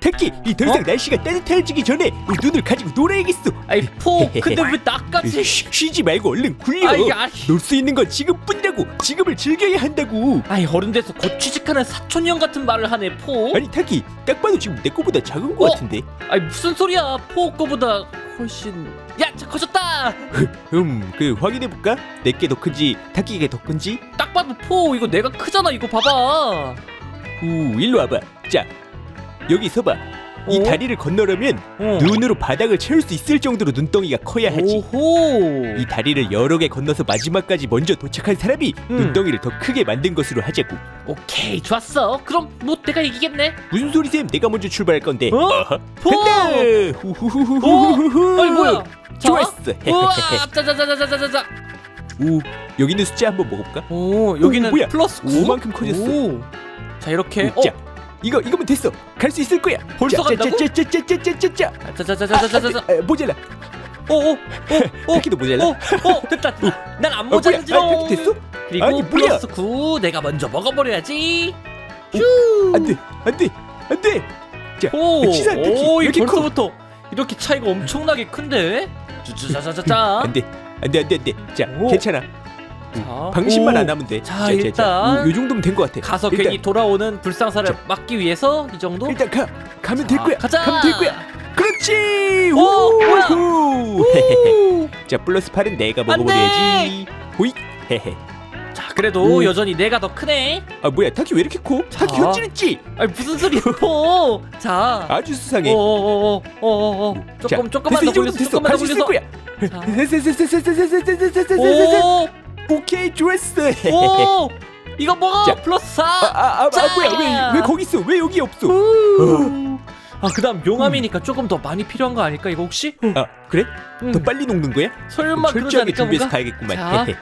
타키 이더 이상 어? 날씨가 따뜻해지기 전에 우리 눈을 가지고 놀아야겠어. 아이 포 근데 왜 나까지 쉬, 쉬지 말고 얼른 굴려. 아이, 아이. 놀수 있는 건 지금뿐이라고. 지금을 즐겨야 한다고. 아이 어른 돼서 곧 취직하는 사촌형 같은 말을 하네 포 아니 타키 딱 봐도 지금 내 거보다 작은 거 어? 같은데. 아이 무슨 소리야? 포 거보다 훨씬. 야저 커졌다! 음그 확인해볼까? 내게 더 큰지 타키가 더 큰지? 딱 봐도 포 이거 내가 크잖아 이거 봐봐. 후 일로 와봐. 자 여기 서봐 이 어? 다리를 건너려면 어. 눈으로 바닥을 채울 수 있을 정도로 눈덩이가 커야 하지 오호 이 다리를 여러 개 건너서 마지막까지 먼저 도착한 사람이 음. 눈덩이를 더 크게 만든 것으로 하자고 오케이 좋았어 그럼 뭐 내가 이기겠네 무슨 소리셈 내가 먼저 출발할 건데 어? 어허. 포 간다 후후후후후후 어? 아니 뭐야 자. 좋았어 우와 짜자자자자자자 오 여기 있는 숫자 한번 먹어볼까? 오 여기는 오, 뭐야? 플러스 9 오만큼 커졌어. 자 이렇게 오, 자 이거 이거면 됐어 갈 수 있을 거야 벌써 간다고? 짜짜짜짜짜짜짜짜 어 자자자자자자자 아, 모자라 오오오오 타키도 모자라 오, 오, 됐다. 난안 어? 모자라지롱. 아, 됐어? 그리고 아니? 플러스 9 내가 먼저 먹어버려야지. 안돼 안돼 안돼 오, 치사한 타키. 오, 이 이렇게 커. 벌써부터 이렇게 차이가 엄청나게 큰데. 자자자자자. 안돼 안돼 안돼 안돼 자 오. 괜찮아 자, 방심만 오. 안 하면 돼 자, 일단 요, 요 정도면 된 것 같아 가서 일단, 괜히 돌아오는 불상사를 자. 막기 위해서 이 정도. 일단 가 가면 될 자, 거야 가자. 가면 될 거야 그렇지 오, 뭐야? 우후. 자 플러스 8은 내가 안. 먹어버려야지 호잇 헤헤 자, 그래도 오. 여전히 내가 더 크네. 아 뭐야 타키 왜 이렇게 커? 타키 자. 현질했지 아니 무슨 소리야? 오. 자. 아주 수상해 오오오오오오. 조금 자, 조금만 됐어, 더 정도 됐어 조금만 더수 있을. 거야 자. 오케이 좋았어. 오 이거 먹어 자. 플러스 4 아, 아, 아, 아, 뭐야 왜, 왜 거기 있어? 왜 여기 없어? 어. 아 그다음 용암이니까 조금 더 많이 필요한 거 아닐까 이거 혹시? 어, 아 그래? 음. 더 빨리 녹는 거야? 설마 철저하게 준비해서 뭔가? 가야겠구만.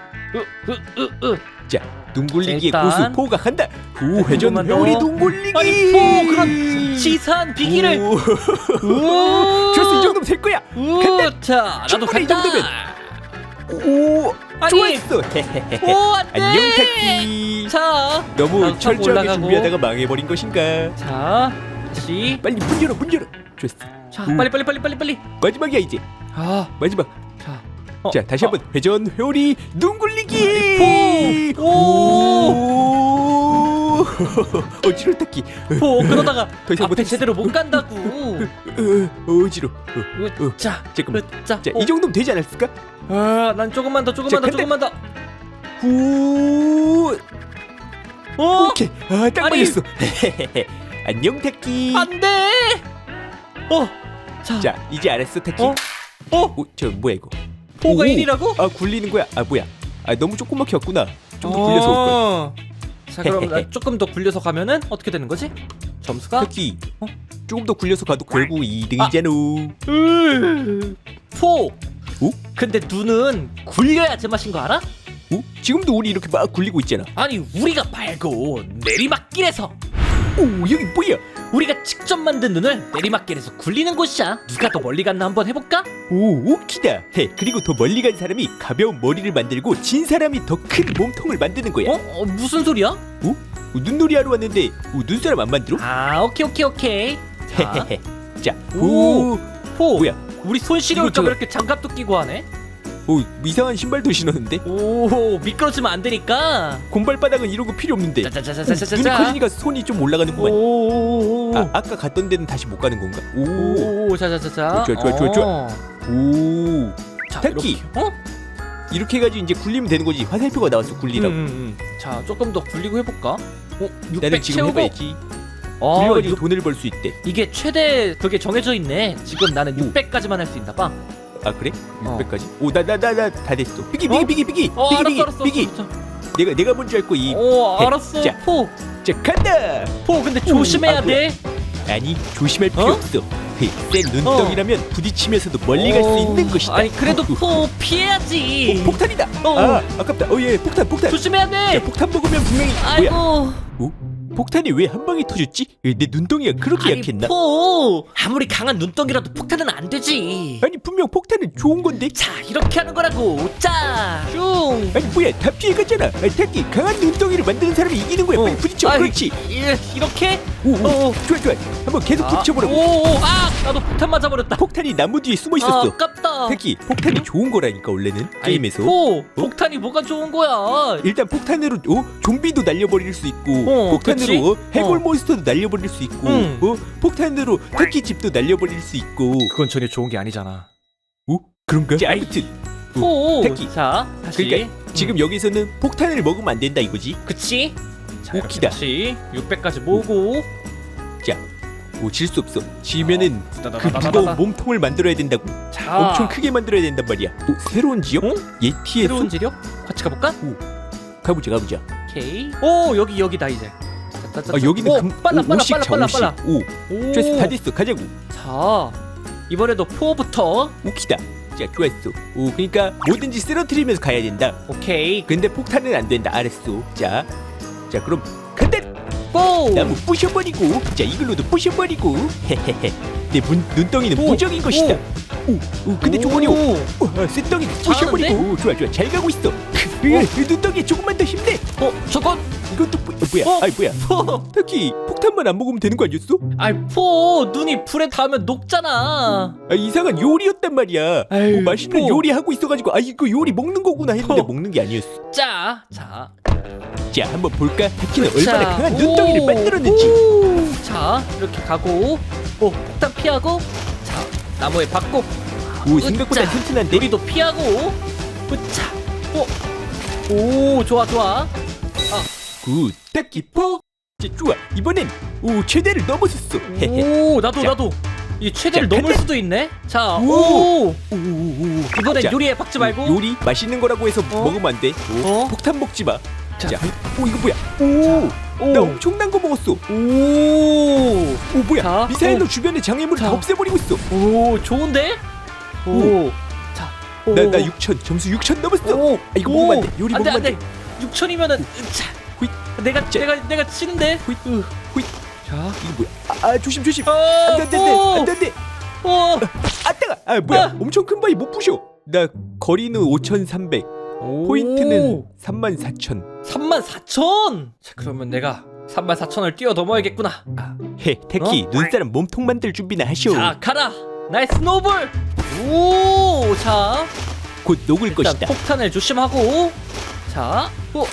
자. 눈 굴리기의 고수 포가 간다. 후 회전 요리 눈 굴리기. 아니 뭐 그런 치사한 비기를 오, 좋았어 이 정도면 될 거야. 간다. 자 나도 충분히 이 정도면. 오 아니 헤헤헤 오 안 돼 안녕 타키. 자 너무 철저하게 올라가고. 준비하다가 망해버린 것인가? 자 다시. 빨리 문 열어 문 열어. 좋았어 자 오. 빨리 빨리 빨리 빨리 빨리. 마지막이야 이제. 아자 마지막. 어, 자 다시 어, 한번 회전 회오리 눈 굴리기. 포. 오. 오 어지러 타키 포 그러다가 더 이상 앞에 못하겠어. 제대로 못 간다고 어, 어지러 어, 어. 자 잠깐만 자, 자 어. 이 정도면 되지 않았을까 아, 난 조금만 더, 자, 조금만 더, 근데- 조금만 더. 후 어? 오케이 아 딱 아니. 맞았어 안녕 타키 안 돼! 어, 자, 자 이제 알았어 타키 어? 어? 오, 저 뭐야 이거 포가 오. 1이라고? 아 굴리는 거야 아 뭐야 아 너무 조그맣게 왔구나 좀 더 굴려서 올 거야 자, 그럼 나 조금 더 굴려서 가면은 어떻게 되는 거지? 점수가? 타키 어? 조금 더 굴려서 가도 결국 2등이잖아 으, 포! 오? 근데 눈은 굴려야 제맛인 거 알아? 어? 지금도 우리 이렇게 막 굴리고 있잖아 아니, 우리가 말고 내리막길에서 오 여기 뭐야 우리가 직접 만든 눈을 내리막길에서 굴리는 곳이야. 누가 더 멀리 갔나 한번 해볼까? 오 오키다 해 그리고 더 멀리 간 사람이 가벼운 머리를 만들고 진 사람이 더 큰 몸통을 만드는 거야 어? 어 무슨 소리야? 어, 눈놀이 하러 왔는데 어, 눈사람 안 만들어? 아, 오케이, 오케이, 오케이. 자, 헤헤헤 자, 오. 오, 포! 뭐야? 우리 손 이거 봐 저거- 이렇게 장갑도 끼고 하네? 오, 이상한 신발도 신었는데 오 미끄러지면 안 되니까 곰발바닥은 이런 거 필요 없는데 눈이 짜자자자자자자 커지니까 손이 좀 올라가는구만 오오오오 아, 아까 갔던 데는 다시 못 가는 건가? 오, 오 자자자자 좋아, 좋아, 좋아, 좋아. 어. 오 자, 타키. 이렇게. 어? 이렇게 해가지고 이제 굴리면 되는 거지 화살표가 나왔어 굴리라고 음, 음, 음. 자 조금 더 굴리고 해볼까? 어? 600 나는 지금 채우고 해봐야지 어, 굴려가지고 육- 돈을 벌 수 있대 이게 최대 그게 정해져 있네 지금 나는 오. 600까지만 할 수 있나 봐 아 그래? 어. 600까지? 오 나 나 나 나 다 됐어 삐기 삐기 어? 삐기 삐기 어 삐기 알았어 알았어 삐기. 내가 내가 뭔지 알고 이오 해. 알았어 자. 포! 자 간다 포 근데 조심해야 아, 뭐야. 돼 아니 조심할 필요 어? 없어 헤, 센 눈덩이라면 부딪히면서도 멀리 갈수 어. 있는 것이다 아니 그래도 어, 포 피해야지 어, 폭탄이다 어. 아 아깝다 어예 폭탄 폭탄 조심해야 자, 돼 폭탄 먹으면 분명히 뭐야 아이고 오? 폭탄이 왜 한 방에 터졌지? 내 눈덩이가 그렇게 아니 약했나? 포 아무리 강한 눈덩이라도 폭탄은 안 되지. 아니 분명 폭탄은 좋은 건데. 자 이렇게 하는 거라고. 짜슝! 아니 뭐야 다 피해갔잖아. 아니 타키 강한 눈덩이를 만드는 사람이 이기는 거야. 빨리 부딪혀. 아, 그렇지? 이, 이렇게? 오, 오, 어, 어. 좋아 좋아. 한번 계속 부딪혀보라고. 오아! 나도 폭탄 맞아버렸다. 폭탄이 나무 뒤에 숨어 아, 있었어. 아깝다. 타키 폭탄이 좋은 거라니까 원래는. 아니, 게임에서. 포 폭탄이 뭐가 좋은 거야? 일단 폭탄으로 어, 좀비도 날려버릴 수 있고 어, 폭탄으로 어, 해골 어. 몬스터도 날려버릴 수 있고 응. 어, 폭탄으로 타키 집도 날려버릴 수 있고 그건 전혀 좋은 게 아니잖아 어? 그런가? 자, 아무튼 포 택기. 자 다시 그러니까 지금 여기서는 폭탄을 먹으면 안 된다 이거지 그치 자 이렇게 웃기다. 다시 600까지 모으고 뭐질 수 없어 지면은 그 다다다다다다. 무거운 몸통을 만들어야 된다고 자 엄청 크게 만들어야 된단 말이야 또 새로운 지역? 응? 예티의 새로운 숲? 재료 같이 가볼까 가보자 가보자 오케이 오 여기 여기다 이제 아 여기는 오, 금, 빨라 오, 빨라 오씩 빨라 자 빨라 오씩 빨라. 오 오. 좋았어 다 됐어 가자고 자 이번에도 포부터. 웃기다. 자 좋았어 오 그러니까 뭐든지 쓰러뜨리면서 가야 된다. 오케이. 근데 폭탄은 안 된다. 알았어. 자 자 그럼 간다. 고 나무 부셔버리고. 자 이걸로도 부셔버리고. 헤헤헤. 내 문, 눈덩이는 오, 무적인 것이다. 오, 오 근데 조건이 오. 와 쇳덩이 부셔버리고. 오, 좋아 좋아. 잘 가고 있어. 으, 눈덩이 조금만 더 힘내. 어 저건 이것도 뭐, 어, 뭐야? 어? 아이 뭐야? 포 타키 폭탄만 안 먹으면 되는 거 아니었어? 아이 포 눈이 불에 닿으면 녹잖아. 아 이상한 요리였단 말이야. 아유, 뭐 맛있는 뭐. 요리 하고 있어가지고 아 이거 요리 먹는 거구나 했는데 어. 먹는 게 아니었어. 자자. 자 한번 볼까? 타키는 자, 얼마나 강한 오, 눈덩이를 만들었는지. 오. 자 이렇게 가고 오 폭탄 피하고 자 나무에 박고. 오 생각보다 으짜. 튼튼한데? 요리도 피하고. 으차 오 오 좋아 좋아 굿 타키 포 자, 좋아 이번엔 오 최대를 넘어섰어 헤헤 오 나도 자. 나도 이 최대를 자, 넘을 간다. 수도 있네 자 오. 오 오오오 이번엔 요리에 박지 말고 요리 맛있는 거라고 해서 어? 먹으면 안돼 어? 폭탄 먹지 마 자. 자, 오 이거 뭐야 오나 오. 엄청난 거 먹었어 오. 오 뭐야 자, 미사일로 오. 주변의 장애물을 자. 다 없애버리고 있어 오 좋은데? 오. 오. 자. 나나 6천 점수 6천 넘었어 오. 아, 이거 먹으면 안돼 요리 먹으면. 안돼 6천이면은 자. 내가 자. 내가 내가 치는데. 후잇. 으. 후잇. 자. 이거 뭐야 아, 아 조심 조심 어. 안돼 안돼 안돼 안돼 오. 아 따가 아 뭐야 아. 엄청 큰 바위 못 부셔 나 거리는 5,300 포인트는 34,000 3만 4천. 자 그러면 내가 3만 4천을 뛰어넘어야겠구나. 헤 테키 눈사람 몸통 만들 준비나 어? 자 가라. 나의 스노볼. 오. 자. 곧 녹을 일단 것이다 폭탄을 조심하고. 자. 오.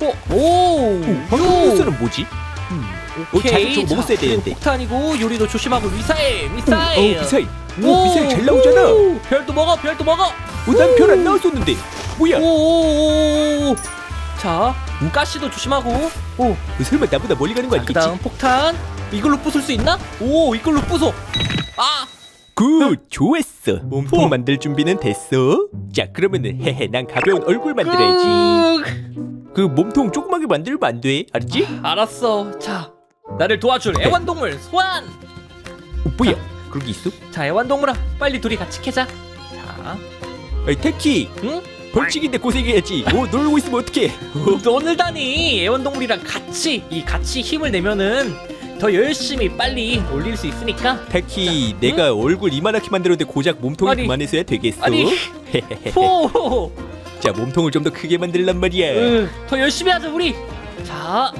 오. 오. 방금 요. 눈사람 뭐지? 음. 오, 자주 좀 자, 먹었어야 그리고 되는데 폭탄이고 요리도 조심하고 미사일 오, 미사일 어, 미사일 오 미사일 잘 나오잖아 오, 별도 먹어 별도 먹어 오 난 별안 나왔었는데 뭐야 오 오 오 오 자 가시도 조심하고 오 어, 설마 나보다 멀리 가는 거 자, 아니겠지? 그다음 폭탄 이걸로 부술 수 있나? 오 이걸로 부숴 아 굿! 좋았어. 몸통 어. 만들 준비는 됐어? 자 그러면은 헤헤 난 가벼운 얼굴 만들어야지. 끄. 그 몸통 조그맣게 만들면 안 돼. 알았지? 알았어. 자 나를 도와줄 네. 애완동물 소환! 어, 뭐야? 그런 게 있어? 자 애완동물아 빨리 둘이 같이 캐자. 자. 아이 테키! 응? 벌칙인데 고생해야지. 오 놀고 있으면 어떡해? 오늘 다니 애완동물이랑 같이 이 같이 힘을 내면은 더 열심히 빨리 올릴 수 있으니까. 테키 내가 얼굴 이만하게 만들었는데 고작 몸통이 아니, 그만해서야 되겠어 아니. 포 자 몸통을 좀 더 크게 만들란 말이야. 으, 더 열심히 하자 우리. 자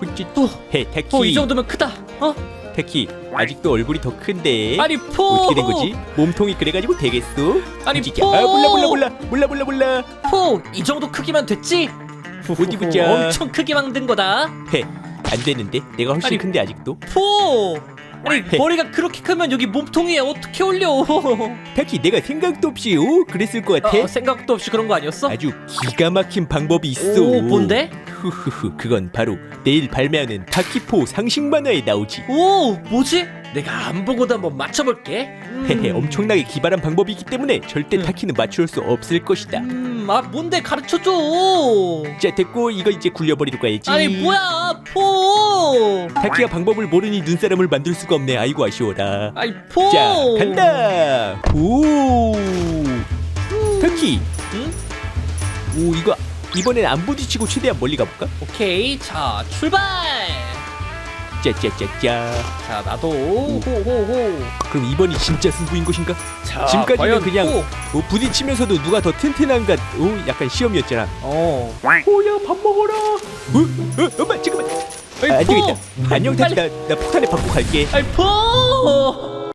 훌ጭ 또. 헤 테키 포이 정도면 크다 어? 테키 아직도 얼굴이 더 큰데. 아니 포! 어떻게 된 거지? 몸통이 그래가지고 되겠어? 아니 움직여. 포! 아 몰라 몰라 몰라. 몰라 몰라 몰라. 포 이 정도 크기만 됐지? 어디 보자. 엄청 크게 만든 거다. 헤 안 되는데 내가 훨씬 아니, 큰데 아직도 포 아니 헤. 머리가 그렇게 크면 여기 몸통 위에 어떻게 올려 테키 내가 생각도 없이 오 그랬을 것 같아 어, 생각도 없이 그런 거 아니었어? 아주 기가 막힌 방법이 있어 오 뭔데? 후후후 그건 바로 내일 발매하는 타키포 상식 만화에 나오지 오 뭐지? 내가 안 보고도 한번 맞춰볼게 음. 헤헤 엄청나게 기발한 방법이기 때문에 절대 음. 타키는 맞출 수 없을 것이다 음, 아 뭔데 가르쳐줘? 자 됐고 이거 이제 굴려버리러 가야지. 아니 뭐야 포! 타키가 방법을 모르니 눈사람을 만들 수가 없네. 아이고 아쉬워라. 아니 포! 자 간다! 오 타키! 응? 오 이거 이번엔 안 부딪히고 최대한 멀리 가볼까? 오케이 자 출발 짜짜짜짜. 자 나도 호호호 그럼 이번이 진짜 승부인 것인가? 자 지금까지는 그냥 또- 뭐 부딪히면서도 누가 더 튼튼한가? 어, 약간 시험이었잖아. 어 오야 밥 먹어라. 어, 어, 엄마 잠깐만. 어이, 아, 안! 되겠다. 안녕. 타지 나, 나 폭탄에 받고 갈게. 아이 포